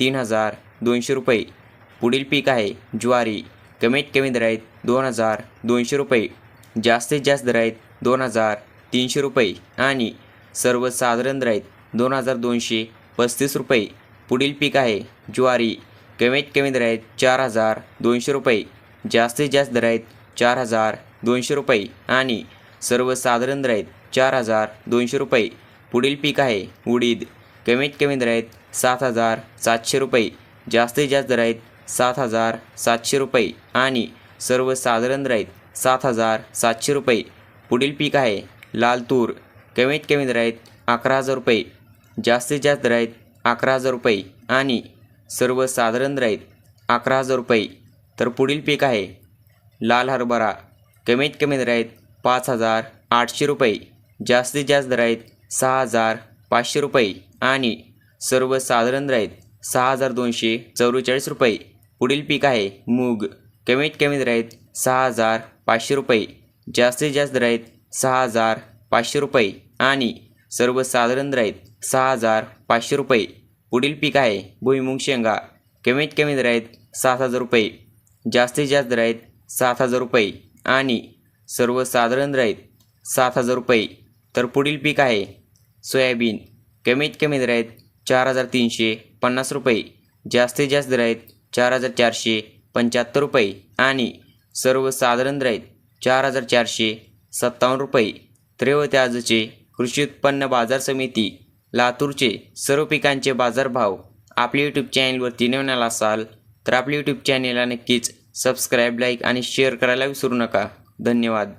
तीन हजार दोनशे रुपये. पुढील पीक आहे ज्वारी. कमीत कमी दर आहेत दोन हजार दोनशे रुपये. जास्तीत जास्त दर आहेत दोन हजार तीनशे रुपये. आणि सर्वसाधारण दर आहेत दोन हजार दोनशे पस्तीस रुपये. पुढील पीक आहे ज्वारी. कमीत कमी दर आहेत चार हजार दोनशे रुपये. जास्तीत जास्त दर आहेत चार हजार दोनशे रुपये. आणि सर्वसाधारण दर आहेत चार हजार दोनशे रुपये. पुढील पीक आहे उडीद. कमीत कमी दर आहेत सात हजार सातशे रुपये. जास्तीत जास्त दर आहेत सात हजार सातशे रुपये. आणि सर्वसाधारण दर आहेत सात हजार सातशे रुपये. पुढील पीक आहे लाल तूर कमीत कमी दर आहेत अकरा हजार रुपये. जास्तीत जास्त दर आहेत अकरा हजार रुपये. आणि सर्वसाधारण दर आहेत अकरा हजार रुपये. तर पुढील पीक आहे लाल हरभरा. कमीत कमी दर आहेत पाच हजार आठशे रुपये. जास्तीत जास्त दर आहेत सहा हजार पाचशे रुपये आणि सर्वसाधारण दर सहा हजार दोनशे चौवेचाळीस रुपये. पुढील पीक आहे मूग. कमीत कमी दर सहा हजार पाचशे रुपये. जास्तीत जास्त दर सहा हजार पाचशे रुपये आणि सर्वसाधारण दर सहा हजार पाचशे रुपये. पुढील पीक आहे भुईमुंग शेंगा. कमीत कमी दर सात हजार रुपये. जास्तीत जास्त दर सात हजार रुपये आणि सर्वसाधारण दर सात हजार रुपये. तर पुढील पीक आहे सोयाबीन कमीत कमी दर आहेत चार हजार तीनशे पन्नास रुपये जास्तीत जास्त दर आहेत चार हजार चारशे पंच्याहत्तर रुपये आणि सर्वसाधारण दर आहेत चार हजार चारशे सत्तावन्न रुपये. त्रेवते आजचे कृषी उत्पन्न बाजार समिती लातूरचे सर्व पिकांचे बाजारभाव आपल्या यूट्यूब चॅनलवरती नवीन असाल तर आपल्या यूट्यूब चॅनलला नक्कीच सबस्क्राईब लाईक आणि शेअर करायला विसरू नका. धन्यवाद.